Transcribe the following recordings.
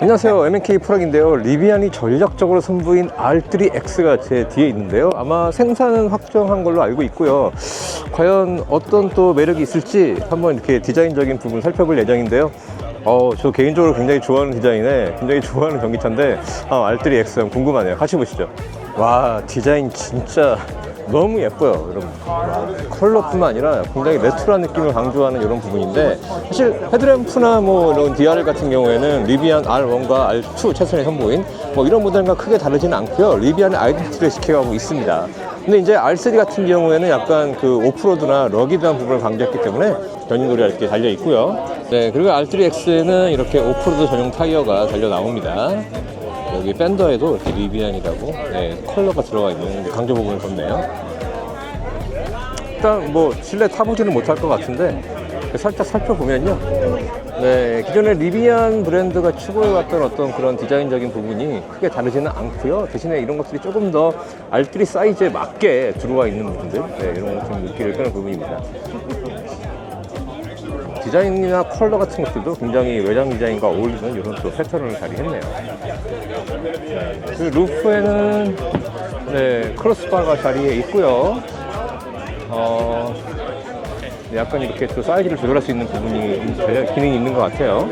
안녕하세요. MNK 프락인데요. 리비안이 전략적으로 선보인 R3X가 제 뒤에 있는데요. 아마 생산은 확정한 걸로 알고 있고요. 과연 어떤 또 매력이 있을지 한번 이렇게 디자인적인 부분 살펴볼 예정인데요. 어, 저 개인적으로 굉장히 좋아하는 디자인에 굉장히 좋아하는 전기차인데 아, R3X 한번 궁금하네요. 같이 보시죠. 와 디자인 진짜 너무 예뻐요 여러분. 와, 컬러뿐만 아니라 굉장히 레트로한 느낌을 강조하는 이런 부분인데 사실 헤드램프나 뭐 이런 DR 같은 경우에는 리비안 R1과 R2 최선의 선보인 뭐 이런 모델과 크게 다르지는 않고요. 리비안의 아이덴티티를 지켜가고 있습니다. 근데 이제 R3 같은 경우에는 약간 그 오프로드나 러기드한 부분을 강조했기 때문에 견인도리가 이렇게 달려 있고요. 네 그리고 R3X에는 이렇게 오프로드 전용 타이어가 달려 나옵니다 여기 밴더에도 이렇게 리비안이라고 네, 컬러가 들어가 있는 강조 부분을 뒀네요. 일단 뭐 실내 타보지는 못할 것 같은데 살짝 살펴보면요. 네, 기존의 리비안 브랜드가 추구해왔던 어떤 그런 디자인적인 부분이 크게 다르지는 않고요. 대신에 이런 것들이 조금 더 알뜰이 사이즈에 맞게 들어와 있는 부분들, 네, 이런 것좀 느끼를 끄는 부분입니다. 디자인이나 컬러 같은 것들도 굉장히 외장 디자인과 어울리는 이런 또 패턴을 발휘했네요. 그 루프에는 네, 크로스바가 자리에 있고요. 어, 네, 약간 이렇게 또 사이즈를 조절할 수 있는 부분이 기능이 있는 것 같아요.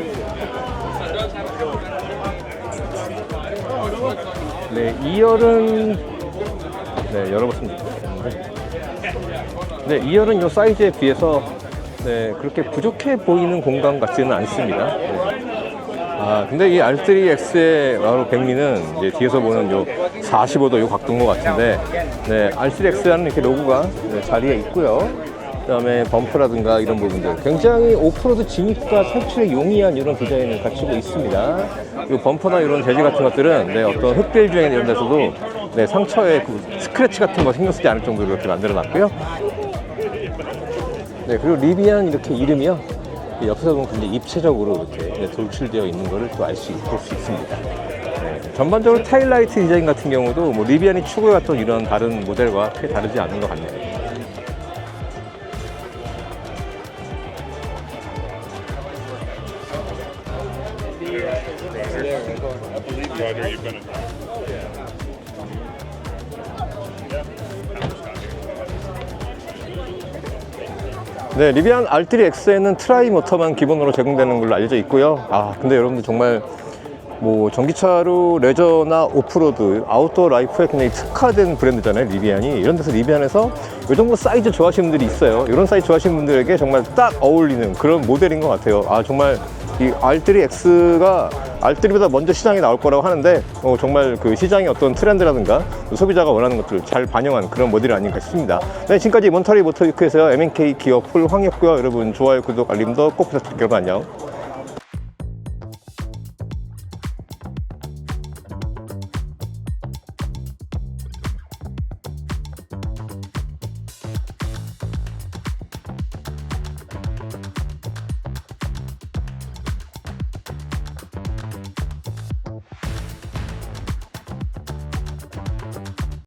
네, 2열은 네, 열어봤으면 좋겠는데. 네, 2열은 이 사이즈에 비해서 네, 그렇게 부족해 보이는 공간 같지는 않습니다. 네. 아, 근데 이 R3X의 바로 백미는 이제 뒤에서 보는 요 45도 요 각도인 것 같은데, 네, R3X라는 이렇게 로고가 네, 자리에 있고요. 그 다음에 범퍼라든가 이런 부분들. 굉장히 오프로드 진입과 탈출에 용이한 이런 디자인을 갖추고 있습니다. 이 범퍼나 이런 재질 같은 것들은 네, 어떤 흑별 주행 이런 데서도 네, 상처에 그 스크래치 같은 거 신경 쓰지 않을 정도로 이렇게 만들어 놨고요. 네, 그리고 리비안 이렇게 이름이요. 이 옆에서 보면 굉장히 입체적으로 이렇게 네, 돌출되어 있는 것을 또 알 수 볼 수 있습니다. 네, 전반적으로 타일라이트 디자인 같은 경우도 뭐 리비안이 추구해왔던 이런 다른 모델과 크게 다르지 않은 것 같네요. 네, 리비안 R3X에는 트라이 모터만 기본으로 제공되는 걸로 알려져 있고요. 아, 근데 여러분들 정말 뭐 전기차로 레저나 오프로드, 아웃도어 라이프에 굉장히 특화된 브랜드잖아요, 리비안이. 이런 데서 리비안에서 이 정도 사이즈 좋아하시는 분들이 있어요. 이런 사이즈 좋아하시는 분들에게 정말 딱 어울리는 그런 모델인 것 같아요. 아, 정말 이 R3X가 R3보다 먼저 시장에 나올 거라고 하는데 어, 정말 그 시장의 어떤 트렌드라든가 소비자가 원하는 것들을 잘 반영한 그런 모델이 아닌가 싶습니다. 네, 지금까지 몬터리 모터위크에서 MNK 기업 풀 황이었고요. 여러분 좋아요, 구독, 알림도 꼭 부탁드릴게요. 안녕.